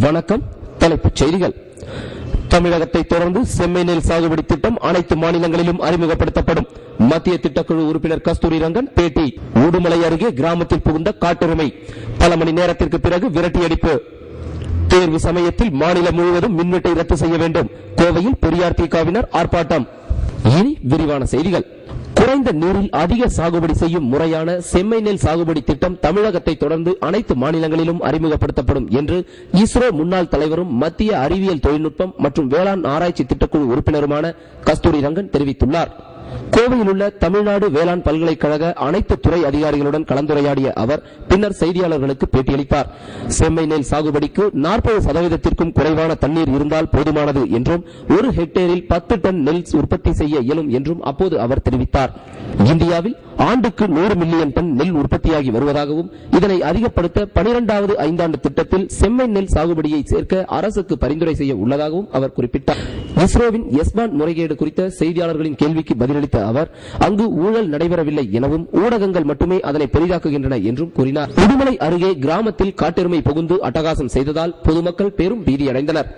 வணக்கம். தலைப்புச் செய்திகள். தமிழகத்தை தொடர்ந்து செம்மை நெல் சாகுபடி திட்டம் அனைத்து மாநிலங்களிலும் அறிமுகப்படுத்தப்படும். மத்திய திட்டக்குழு உறுப்பினர் கஸ்தூரி ரங்கன் பேட்டி உடுமலை அருகே கிராமத்தில் புகுந்த காட்டெருமை. பல மணி நேரத்திற்கு பிறகு விரட்டியடிப்பு. தேர்வு சமயத்தில் மாநிலம் முழுவதும் மின்வெட்டை ரத்து செய்ய வேண்டும். கோவையில் பெரியார் திகாவினர் ஆர்ப்பாட்டம். இனி விரிவான செய்திகள். குறைந்த நீரில் அதிக சாகுபடி செய்யும் முறையான செம்மை நெல் சாகுபடி திட்டம் தமிழகத்தை தொடர்ந்து அனைத்து மாநிலங்களிலும் அறிமுகப்படுத்தப்படும் என்று இஸ்ரோ முன்னாள் தலைவரும் மத்திய அறிவியல் தொழில்நுட்பம் மற்றும் வேளாண் ஆராய்ச்சி திட்டக்குழு உறுப்பினருமான கஸ்தூரி ரங்கன் தெரிவித்துள்ளார். கோவையில் உள்ள தமிழ்நாடு வேளாண் பல்கலைக்கழக அனைத்து துறை அதிகாரிகளுடன் கலந்துரையாடிய அவர் பின்னர் செய்தியாளர்களுக்கு பேட்டியளித்தார். செம்மை நெல் சாகுபடிக்கு நாற்பது சதவீதத்திற்கும் குறைவான தண்ணீர் இருந்தால் போதுமானது என்றும் ஒரு ஹெக்டேரில் பத்து டன் நெல் உற்பத்தி செய்ய இயலும் என்றும் அப்போது அவர் தெரிவித்தார். இந்தியாவில் ஆண்டுக்கு நூறு மில்லியன் டன் நெல் உற்பத்தியாகி வருவதாகவும் இதனை அதிகப்படுத்த பனிரெண்டாவது ஐந்தாண்டு திட்டத்தில் செம்மை நெல் சாகுபடியை சேர்க்க அரசுக்கு பரிந்துரை செய்ய உள்ளதாகவும் அவர் குறிப்பிட்டார். இஸ்ரோவின் எஸ்பான் முறைகேடு குறித்த செய்தியாளர்களின் கேள்விக்கு பதிலளித்த அவர் அங்கு ஊழல் நடைபெறவில்லை எனவும் ஊடகங்கள் மட்டுமே அதனை பெரிதாக்குகின்றன என்றும் கூறினார். உடுமலை அருகே கிராமத்தில் காட்டெருமை புகுந்து அட்டகாசம் செய்ததால் பொதுமக்கள் பெரும் பீதியடைந்தனர்.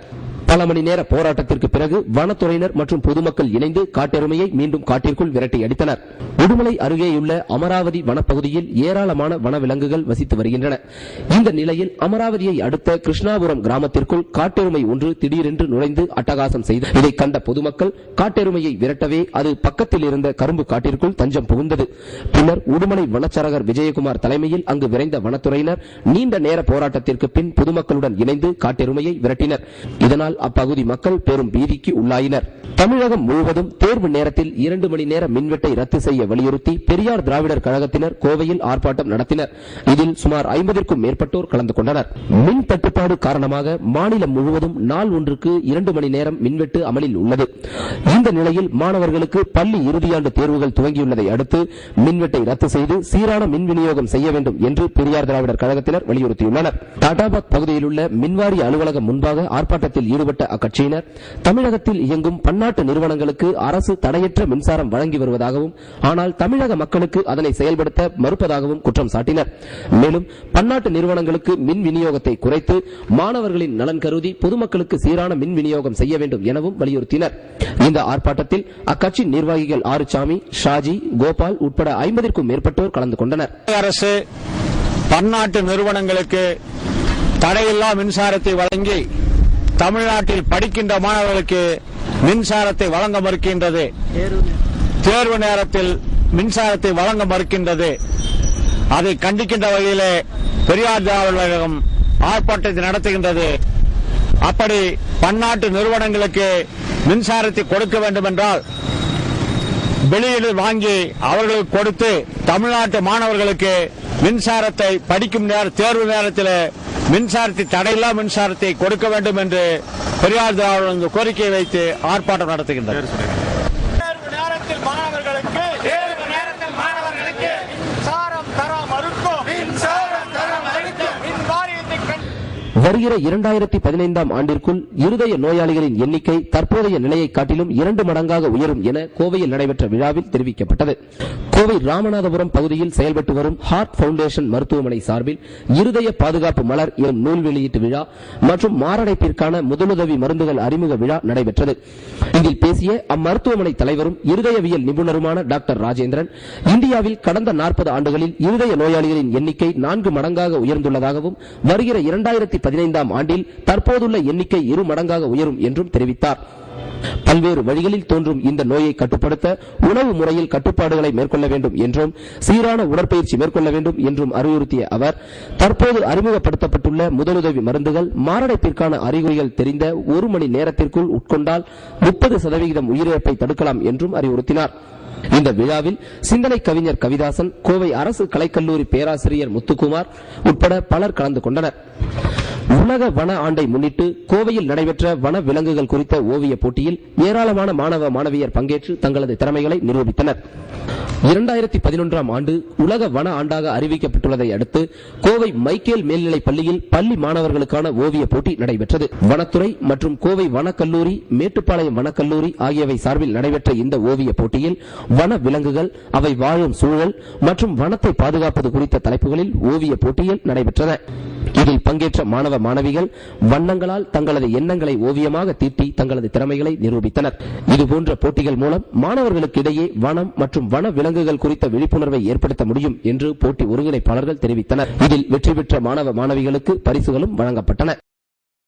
பல மணி நேர போராட்டத்திற்கு பிறகு வனத்துறையினர் மற்றும் பொதுமக்கள் இணைந்து காட்டெருமையை மீண்டும் காட்டிற்குள் விரட்டி அடித்தனர். உடுமலை அருகேயுள்ள அமராவதி வனப்பகுதியில் ஏராளமான வனவிலங்குகள் வசித்து வருகின்றன. இந்த நிலையில் அமராவதியை அடுத்த கிருஷ்ணாபுரம் கிராமத்திற்குள் காட்டெருமை ஒன்று திடீரென்று நுழைந்து அட்டகாசம் செய்து இதை கண்ட பொதுமக்கள் காட்டெருமையை விரட்டவே அது பக்கத்தில் இருந்த கரும்பு காட்டிற்குள் தஞ்சம் புகுந்தது. பின்னர் உடுமலை வனச்சரகர் விஜயகுமார் தலைமையில் அங்கு விரைந்த வனத்துறையினர் நீண்ட நேர போராட்டத்திற்கு பின் பொதுமக்களுடன் இணைந்து காட்டெருமையை விரட்டினர். இதனால் அப்பகுதி மக்கள் பெரும் பீதிக்கு உள்ளாயினர். தமிழகம் முழுவதும் தேர்வு நேரத்தில் இரண்டு மணி நேர மின்வெட்டை ரத்து செய்ய வலியுறுத்தி பெரியார் திராவிடர் கழகத்தினர் கோவையில் ஆர்ப்பாட்டம் நடத்தினர். இதில் சுமார் ஐம்பதிற்கும் மேற்பட்டோர் கலந்து கொண்டனர். மின் தட்டுப்பாடு காரணமாக மாநிலம் முழுவதும் நாள் ஒன்றுக்கு இரண்டு மணி நேரம் மின்வெட்டு அமலில் உள்ளது. இந்த நிலையில் மாணவர்களுக்கு பள்ளி இறுதியாண்டு தேர்வுகள் துவங்கியுள்ளதை அடுத்து மின்வெட்டை ரத்து செய்து சீரான மின் விநியோகம் செய்ய வேண்டும் என்று பெரியார் திராவிடர் கழகத்தினர் வலியுறுத்தியுள்ளனர். டாடாபாத் பகுதியில் உள்ள மின்வாரிய அலுவலகம் முன்பாக ஆர்ப்பாட்டத்தில் ஈடுபட்ட அக்கட்சியினர் தமிழகத்தில் இயங்கும் பன்னாட்டு நிறுவனங்களுக்கு அரசு தடையற்ற மின்சாரம் வழங்கி வருவதாகவும் ஆனால் தமிழக மக்களுக்கு அதனை செயல்படுத்த மறுப்பதாகவும் குற்றம் சாட்டினர். மேலும் பன்னாட்டு நிறுவனங்களுக்கு மின் விநியோகத்தை குறைத்து மாணவர்களின் நலன் கருதி பொதுமக்களுக்கு சீரான மின் விநியோகம் செய்ய வேண்டும் எனவும் வலியுறுத்தினர். இந்த ஆர்ப்பாட்டத்தில் அக்கட்சி நிர்வாகிகள் ஆறுசாமி ஷாஜி கோபால் உட்பட ஐம்பதிற்கும் மேற்பட்டோர் கலந்து கொண்டனர். அரசு பன்னாட்டு நிறுவனங்களுக்கு தடையில்லா மின்சாரத்தை வழங்கி தமிழ்நாட்டில் படிக்கின்ற மாணவர்களுக்கு மின்சாரத்தை வழங்க மறுக்கின்றது. தேர்வு நேரத்தில் மின்சாரத்தை வழங்க மறுக்கின்றது. அதை கண்டிக்கின்ற வகையிலே பெரியார் திராவிடர் ஆர்ப்பாட்டத்தை நடத்துகின்றது. அப்படி பன்னாட்டு நிறுவனங்களுக்கு மின்சாரத்தை கொடுக்க வேண்டும் என்றால் வெளியீடு வாங்கி அவர்களுக்கு கொடுத்து தமிழ்நாட்டு மாணவர்களுக்கு மின்சாரத்தை படிக்கும் நேர தேர்வு நேரத்தில் மின்சாரத்தை தடையில்லா மின்சாரத்தை கொடுக்க வேண்டும் என்று பெரியார் திராவிட கோரிக்கை கோரிக்கையை வைத்து ஆர்ப்பாட்டம் நடத்துகின்றனர் தேர்வு நேரத்தில் மாணவர்களுக்கு தேர்வு நேரத்தில் மாணவர்களுக்கு மின்சாரம் தர மறுக்கும் மின்சாரம் தர மறுக்கும் மின் வாரியத்தை கண்டு வருகிற இரண்டாயிரத்தி பதினைந்தாம் ஆண்டிற்குள் இருதய நோயாளிகளின் எண்ணிக்கை தற்போதைய நிலையை காட்டிலும் இரண்டு மடங்காக உயரும் என கோவையில் நடைபெற்ற விழாவில் தெரிவிக்கப்பட்டது. கோவை ராமநாதபுரம் பகுதியில் செயல்பட்டு வரும் ஹார்ட் பவுண்டேஷன் மருத்துவமனை சார்பில் இருதய பாதுகாப்பு மலர் எனும் நூல் வெளியீட்டு விழா மற்றும் மாரடைப்பிற்கான முதலுதவி மருந்துகள் அறிமுக விழா நடைபெற்றது. இதில் பேசிய அம்மருத்துவமனை தலைவரும் இருதயவியல் நிபுணருமான டாக்டர் ராஜேந்திரன் இந்தியாவில் கடந்த நாற்பது ஆண்டுகளில் இருதய நோயாளிகளின் எண்ணிக்கை நான்கு மடங்காக உயர்ந்துள்ளதாகவும் வருகிற இரண்டாயிரத்தி பதினைந்தாம் ஆண்டில் தற்போதுள்ள எண்ணிக்கை இரு மடங்காக உயரும் என்றும் தெரிவித்தார். பல்வேறு வழிகளில் தோன்றும் இந்த நோயை கட்டுப்படுத்த உணவு முறையில் கட்டுப்பாடுகளை மேற்கொள்ள வேண்டும் என்றும் சீரான உடற்பயிற்சி மேற்கொள்ள வேண்டும் என்றும் அறிவுறுத்திய அவர் தற்போது அறிமுகப்படுத்தப்பட்டுள்ள முதலுதவி மருந்துகள் மாரடைப்பிற்கான அறிகுறிகள் தெரிந்த ஒரு மணி நேரத்திற்குள் உட்கொண்டால் முப்பது சதவிகிதம் உயிரிழப்பை தடுக்கலாம் என்றும் அறிவுறுத்தினார். இந்த விழாவில் சிந்தனை கவிஞர் கவிதாசன் கோவை அரசு கலைக்கல்லூரி பேராசிரியர் முத்துக்குமார் உட்பட பலர் கலந்து கொண்டனர். உலக வன ஆண்டை முன்னிட்டு கோவையில் நடைபெற்ற வன விலங்குகள் குறித்த ஓவிய போட்டியில் ஏராளமான மாணவ மாணவியர் பங்கேற்று தங்களது திறமைகளை நிரூபித்தனர். இரண்டாயிரத்தி பதினொன்றாம் ஆண்டு உலக வன ஆண்டாக அறிவிக்கப்பட்டுள்ளதை அடுத்து கோவை மைக்கேல் மேல்நிலைப் பள்ளியில் பள்ளி மாணவர்களுக்கான ஓவிய போட்டி நடைபெற்றது. வனத்துறை மற்றும் கோவை வனக்கல்லூரி மேட்டுப்பாளையம் வனக்கல்லூரி ஆகியவை சார்பில் நடைபெற்ற இந்த ஓவிய போட்டியில் வன விலங்குகள் அவை வாழும் சூழல் மற்றும் வனத்தை பாதுகாப்பது குறித்த தலைப்புகளில் ஓவிய போட்டியில் நடைபெற்றன. இதில் பங்கேற்ற மாணவ மாணவிகள் வண்ணங்களால் தங்களது எண்ணங்களை ஓவியமாக தீட்டி தங்களது திறமைகளை நிரூபித்தனர். இதுபோன்ற போட்டிகள் மூலம் மாணவர்களுக்கு இடையே வனம் மற்றும் வன விலங்குகள் குறித்த விழிப்புணர்வை ஏற்படுத்த முடியும் என்று போட்டி ஒருங்கிணைப்பாளர்கள் தெரிவித்தனர். இதில் வெற்றி பெற்ற மாணவ மாணவிகளுக்கு பரிசுகளும் வழங்கப்பட்டன.